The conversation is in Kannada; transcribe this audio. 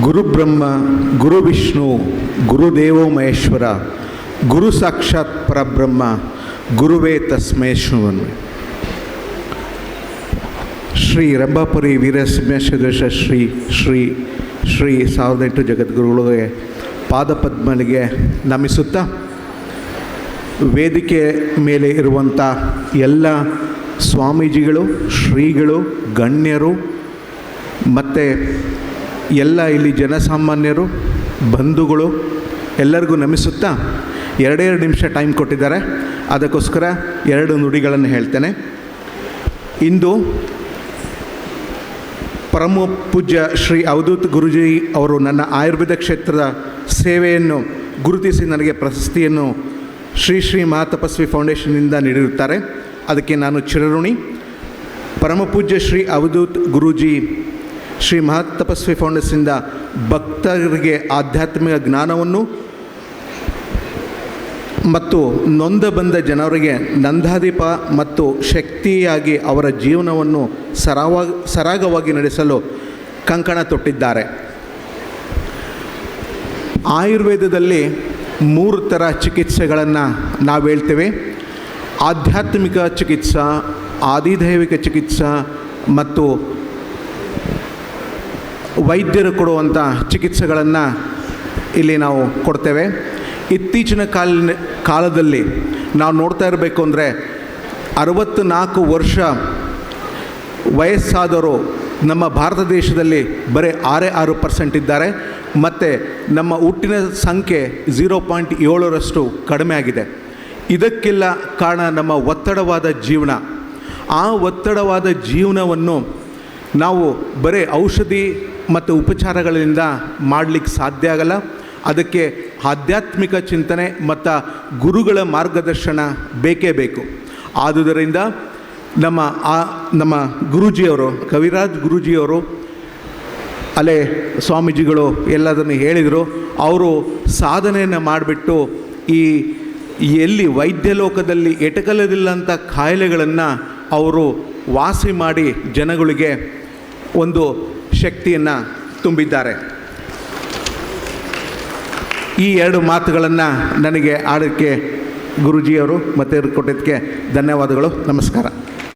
ಗುರುಬ್ರಹ್ಮ ಗುರು ವಿಷ್ಣು ಗುರುದೇವೋ ಮಹೇಶ್ವರ, ಗುರು ಸಾಕ್ಷಾತ್ ಪರಬ್ರಹ್ಮ, ಗುರುವೇ ತಸ್ಮೈ ಶೃಣ್ವನ್ ಶ್ರೀ ರಂಭಾಪುರಿ ವೀರಸಿಂಹೇಶ್ವರೇಶ ಶ್ರೀ ಶ್ರೀ ಶ್ರೀ ಸಾವಿರದ ಎಂಟು ಜಗದ್ಗುರುಗಳಿಗೆ, ಪಾದಪದ್ಮನಿಗೆ ನಮಿಸುತ್ತಾ, ವೇದಿಕೆ ಮೇಲೆ ಇರುವಂಥ ಎಲ್ಲ ಸ್ವಾಮೀಜಿಗಳು, ಶ್ರೀಗಳು, ಗಣ್ಯರು, ಮತ್ತು ಎಲ್ಲ ಇಲ್ಲಿ ಜನಸಾಮಾನ್ಯರು, ಬಂಧುಗಳು ಎಲ್ಲರಿಗೂ ನಮಿಸುತ್ತಾ ಎರಡೆರಡು ನಿಮಿಷ ಟೈಮ್ ಕೊಟ್ಟಿದ್ದಾರೆ. ಅದಕ್ಕೋಸ್ಕರ ಎರಡು ನುಡಿಗಳನ್ನು ಹೇಳ್ತೇನೆ. ಇಂದು ಪರಮ ಪೂಜ್ಯ ಶ್ರೀ ಅವಧೂತ್ ಗುರುಜಿ ಅವರು ನನ್ನ ಆಯುರ್ವೇದ ಕ್ಷೇತ್ರದ ಸೇವೆಯನ್ನು ಗುರುತಿಸಿ ನನಗೆ ಪ್ರಶಸ್ತಿಯನ್ನು ಶ್ರೀ ಶ್ರೀ ಮಹಾತಪಸ್ವಿ ಫೌಂಡೇಶನ್ನಿಂದ ನೀಡಿರುತ್ತಾರೆ. ಅದಕ್ಕೆ ನಾನು ಚಿರಋಣಿ. ಪರಮಪೂಜ್ಯ ಶ್ರೀ ಅವಧೂತ್ ಗುರೂಜಿ ಶ್ರೀ ಮಹಾತಪಸ್ವಿ ಫೌಂಡೇಶನ್ನಿಂದ ಭಕ್ತರಿಗೆ ಆಧ್ಯಾತ್ಮಿಕ ಜ್ಞಾನವನ್ನು ಮತ್ತು ನೊಂದ ಬಂದ ಜನರಿಗೆ ನಂದಾದೀಪ ಮತ್ತು ಶಕ್ತಿಯಾಗಿ ಅವರ ಜೀವನವನ್ನು ಸರಾವ, ಸರಾಗವಾಗಿ ನಡೆಸಲು ಕಂಕಣ ತೊಟ್ಟಿದ್ದಾರೆ. ಆಯುರ್ವೇದದಲ್ಲಿ ಮೂರು ಥರ ಚಿಕಿತ್ಸೆಗಳನ್ನು ನಾವು ಹೇಳ್ತೇವೆ. ಆಧ್ಯಾತ್ಮಿಕ ಚಿಕಿತ್ಸಾ, ಆದಿದೈವಿಕ ಚಿಕಿತ್ಸಾ ಮತ್ತು ವೈದ್ಯರು ಕೊಡುವಂಥ ಚಿಕಿತ್ಸೆಗಳನ್ನು ಇಲ್ಲಿ ನಾವು ಕೊಡ್ತೇವೆ. ಇತ್ತೀಚಿನ ಕಾಲ ಕಾಲದಲ್ಲಿ ನಾವು ನೋಡ್ತಾ ಇರಬೇಕು ಅಂದರೆ ಅರವತ್ತ್ನಾಲ್ಕು ವರ್ಷ ವಯಸ್ಸಾದವರು ನಮ್ಮ ಭಾರತ ದೇಶದಲ್ಲಿ ಬರೀ ಆರೇ ಆರು ಪರ್ಸೆಂಟ್ ಇದ್ದಾರೆ. ಮತ್ತು ನಮ್ಮ ಹುಟ್ಟಿನ ಸಂಖ್ಯೆ ಝೀರೋ ಪಾಯಿಂಟ್ ಏಳರಷ್ಟು ಕಡಿಮೆ ಆಗಿದೆ. ಇದಕ್ಕೆಲ್ಲ ಕಾರಣ ನಮ್ಮ ಒತ್ತಡವಾದ ಜೀವನ. ಆ ಒತ್ತಡವಾದ ಜೀವನವನ್ನು ನಾವು ಬರೀ ಔಷಧಿ ಮತ್ತು ಉಪಚಾರಗಳಿಂದ ಮಾಡಲಿಕ್ಕೆ ಸಾಧ್ಯ ಆಗಲ್ಲ. ಅದಕ್ಕೆ ಆಧ್ಯಾತ್ಮಿಕ ಚಿಂತನೆ ಮತ್ತು ಗುರುಗಳ ಮಾರ್ಗದರ್ಶನ ಬೇಕೇ ಬೇಕು. ಆದುದರಿಂದ ನಮ್ಮ ಆ, ನಮ್ಮ ಗುರೂಜಿಯವರು, ಕವಿರಾಜ್ ಗುರೂಜಿಯವರು, ಅಲೆ ಸ್ವಾಮೀಜಿಗಳು ಎಲ್ಲದನ್ನು ಹೇಳಿದರು. ಅವರು ಸಾಧನೆಯನ್ನು ಮಾಡಿಬಿಟ್ಟು ಈ ಎಲ್ಲಿ ವೈದ್ಯ ಲೋಕದಲ್ಲಿ ಎಟಕಲದಿಲ್ಲಂಥ ಕಾಯಿಲೆಗಳನ್ನು ಅವರು ವಾಸಿ ಮಾಡಿ ಜನಗಳಿಗೆ ಒಂದು ಶಕ್ತಿಯನ್ನು ತುಂಬಿದ್ದಾರೆ. ಈ ಎರಡು ಮಾತುಗಳನ್ನು ನನಗೆ ಆಡೋಕ್ಕೆ ಗುರುಜಿಯವರು ಮತ್ತೆ ಕೊಟ್ಟಿದ್ದಕ್ಕೆ ಧನ್ಯವಾದಗಳು. ನಮಸ್ಕಾರ.